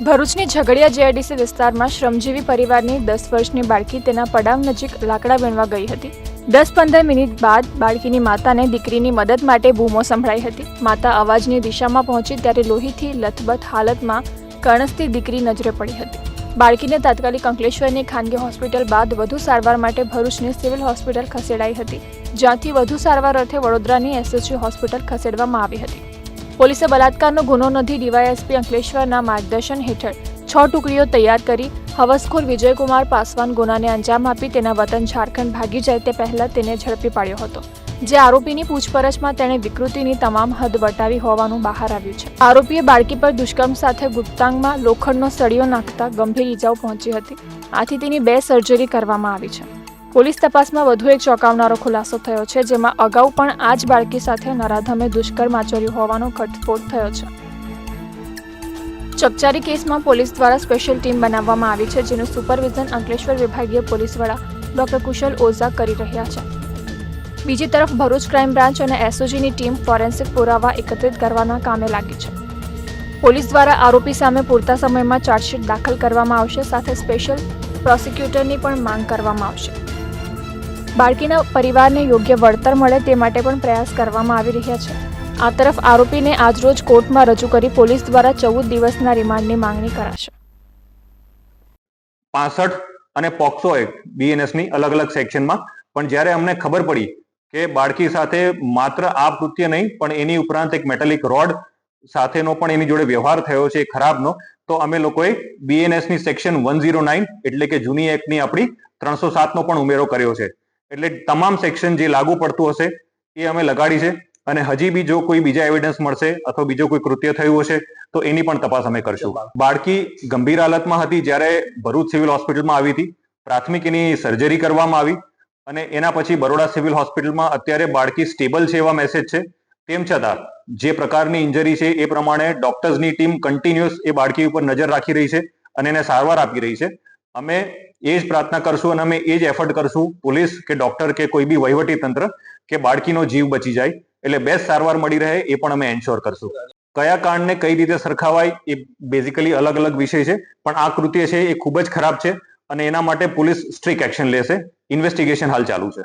ભરૂચની ઝઘડિયા જેઆઈડીસી વિસ્તારમાં શ્રમજીવી પરિવારની દસ વર્ષની બાળકી તેના પડાવ નજીક લાકડા વીણવા ગઈ હતી. દસ પંદર મિનિટ બાદ બાળકીની માતાને દીકરીની મદદ માટે બૂમો સંભળાઈ હતી. માતા અવાજની દિશામાં પહોંચી ત્યારે લોહીથી લથબથ હાલતમાં કણસતી દીકરી નજરે પડી હતી. બાળકીને તાત્કાલિક અંકલેશ્વરની ખાનગી હોસ્પિટલ બાદ વધુ સારવાર માટે ભરૂચની સિવિલ હોસ્પિટલ ખસેડાઈ હતી. જ્યાંથી વધુ સારવાર અર્થે વડોદરાની એસએસજી હોસ્પિટલ ખસેડવામાં આવી હતી. પોલીસે બલાત્કારનો ગુનો નોંધી ડીવાયએસપી અંકલેશ્વરના માર્ગદર્શન હેઠળ છ ટુકડીઓ તૈયાર કરી હવસખોર વિજયકુમાર પાસવાન ગુનાને અંજામ આપી તેના વતન ઝારખંડ ભાગી જાય તે પહેલા તેને ઝડપી પાડ્યો હતો. જે આરોપીની પૂછપરછમાં તેણે વિકૃતિની તમામ હદ વટાવી હોવાનું બહાર આવ્યું છે. આરોપીએ બાળકી પર દુષ્કર્મ સાથે ગુપ્તાંગમાં લોખંડનો સળિયો નાખતા ગંભીર ઈજાઓ પહોંચી હતી. આથી તેની બે સર્જરી કરવામાં આવી છે. પોલીસ તપાસમાં વધુ એક ચોંકાવનારો ખુલાસો થયો છે, જેમાં અગાઉ પણ આ જ બાળકી સાથે નરાધમે દુષ્કર્મ આચર્યું હોવાનો ઘટસ્ફોટ થયો છે. ચકચારી કેસમાં પોલીસ દ્વારા સ્પેશિયલ ટીમ બનાવવામાં આવી છે, જેનું સુપરવિઝન અંકલેશ્વર વિભાગીય પોલીસ વડા ડોક્ટર કુશલ ઓઝા કરી રહ્યા છે. બીજી તરફ ભરૂચ ક્રાઇમ બ્રાન્ચ અને એસઓજીની ટીમ ફોરેન્સિક પુરાવા એકત્રિત કરવાના કામે લાગી છે. પોલીસ દ્વારા આરોપી સામે પૂરતા સમયમાં ચાર્જશીટ દાખલ કરવામાં આવશે, સાથે સ્પેશિયલ પ્રોસિક્યુટરની પણ માંગ કરવામાં આવશે. બાળકીના પરિવારને યોગ્ય વળતર મળે તે માટે પણ પ્રયાસ કરવામાં આવી રહ્યા છે. આ તરફ આરોપીને આજરોજ કોર્ટમાં રજૂ કરી પોલીસ દ્વારા ચૌદ દિવસના રિમાન્ડની માંગણી કરાશે. પાસઠ અને પોક્સો એક્ટ બીએનએસની અલગ અલગ સેક્શનમાં, પણ જ્યારે અમને ખબર પડી કે બાળકી સાથે માત્ર આ કૃત્ય નહીં, પણ એની ઉપરાંત એક મેટાલિક રોડ સાથેનો પણ એની જોડે વ્યવહાર થયો છે ખરાબનો, તો અમે લોકોએ બીએનએસની સેક્શન વન ઝીરો નાઇન, એટલે કે જૂની એક્ટની આપણી ત્રણસો સાતનો પણ ઉમેરો કર્યો છે. એટલે તમામ સેક્શન જે લાગુ પડતું હશે એ અમે લગાડી છે અને હજી બી જો કોઈ બીજા એવિડન્સ મળશે અથવા બીજો કોઈ કૃત્ય થયું હશે તો એની પણ તપાસ અમે કરશું. બાળકી ગંભીર હાલતમાં હતી જ્યારે ભરૂચ સિવિલ હોસ્પિટલમાં આવી હતી. પ્રાથમિક એની સર્જરી કરવામાં આવી અને એના પછી બરોડા સિવિલ હોસ્પિટલમાં અત્યારે બાળકી સ્ટેબલ છે એવા મેસેજ છે. તેમ છતાં જે પ્રકારની ઇન્જરી છે એ પ્રમાણે ડોક્ટર્સની ટીમ કન્ટિન્યુઅસ એ બાળકી ઉપર નજર રાખી રહી છે અને એને સારવાર આપી રહી છે. અમે એ જ પ્રાર્થના કરશું અને અમે એ જ એફર્ટ કરશું પોલીસ કે ડોક્ટર કે કોઈ બી વહીવટી તંત્ર કે બાળકીનો જીવ બચી જાય. એટલે બેસ્ટ સારવાર મળી રહે એ પણ અમે એન્શ્યોર કરશું. કયા કાંડને કઈ રીતે સરખાવાય એ બેઝિકલી અલગ અલગ વિષય છે. પણ આ કૃત્ય છે એ ખૂબ જ ખરાબ છે અને એના માટે પોલીસ સ્ટ્રિક એક્શન લેશે. ઇન્વેસ્ટિગેશન હાલ ચાલુ છે.